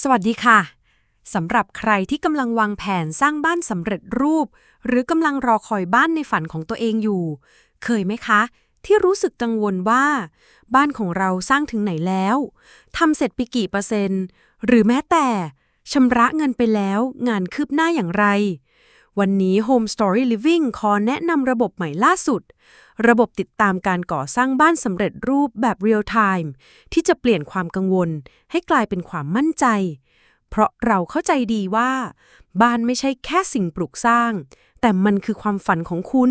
สวัสดีค่ะ สำหรับใครที่กำลังวางแผนสร้างบ้านสำเร็จรูป หรือกำลังรอคอยบ้านในฝันของตัวเองอยู่ เคยไหมคะ ที่รู้สึกกังวลว่า บ้านของเราสร้างถึงไหนแล้วทำเสร็จไปกี่เปอร์เซ็นต์ หรือแม้แต่ชำระเงินไปแล้ว งานคืบหน้าอย่างไร วันนี้ Home Story Living ขอแนะนำระบบใหม่ล่าสุด ระบบติดตามการก่อสร้างบ้านสำเร็จรูปแบบ Real Time ที่จะเปลี่ยนความกังวล ให้กลายเป็นความมั่นใจ เพราะเราเข้าใจดีว่า บ้านไม่ใช่แค่สิ่งปลูกสร้าง แต่มันคือความฝันของคุณ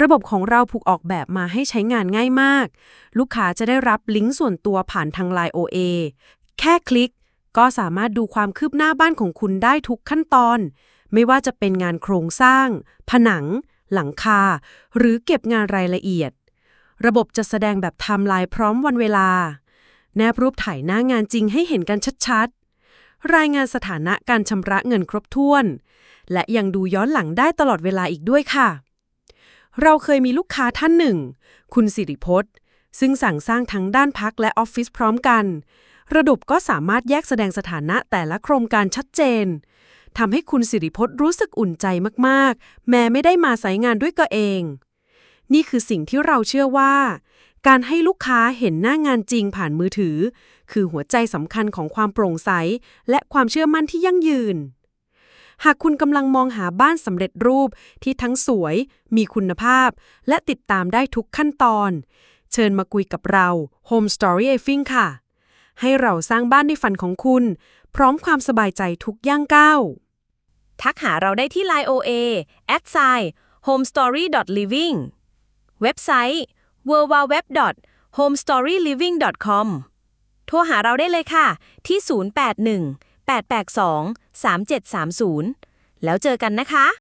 ระบบของเราถูกออกแบบมาให้ใช้งานง่ายมาก ลูกค้าจะได้รับลิงก์ส่วนตัวผ่านทาง Line OA แค่คลิกก็สามารถดูความคืบหน้าบ้านของคุณได้ทุกขั้นตอน ไม่ว่าจะเป็นงานโครงสร้าง ผนัง หลังคา หรือเก็บงานรายละเอียด ระบบจะแสดงแบบไทม์ไลน์พร้อมวันเวลา แนบรูปถ่ายหน้างานจริงให้เห็นกันชัดๆ รายงานสถานะการชำระเงินครบถ้วน และยังดูย้อนหลังได้ตลอดเวลาอีกด้วยค่ะ เราเคยมีลูกค้าท่านหนึ่ง คุณสิริพจน์ ซึ่งสั่งสร้างทั้งด้านพักและออฟฟิศพร้อมกันระบบก็สามารถแยกแสดงสถานะแต่ละโครงการชัดเจน ทำให้คุณสิริพจน์รู้สึกอุ่นใจมากๆ แม้ไม่ได้มาสายงานด้วยตัวเอง นี่คือสิ่งที่เราเชื่อว่า การให้ลูกค้าเห็นหน้างานจริงผ่านมือถือ คือหัวใจสำคัญของความโปร่งใส และความเชื่อมั่นที่ยั่งยืน หากคุณกำลังมองหาบ้านสำเร็จรูปที่ทั้งสวย มีคุณภาพ และติดตามได้ทุกขั้นตอน เชิญมาคุยกับเรา Home Story a f i n g ค่ะ ให้เราสร้างบ้านในฝันของคุณ พร้อมความสบายใจทุกย่างก้าว ทักหาเราได้ที่ Line OA at sign homestory.living เว็บไซต์ www.homestoryliving.com โทรหาเราได้เลยค่ะ ที่ 081 882 3730 แล้วเจอกันนะคะ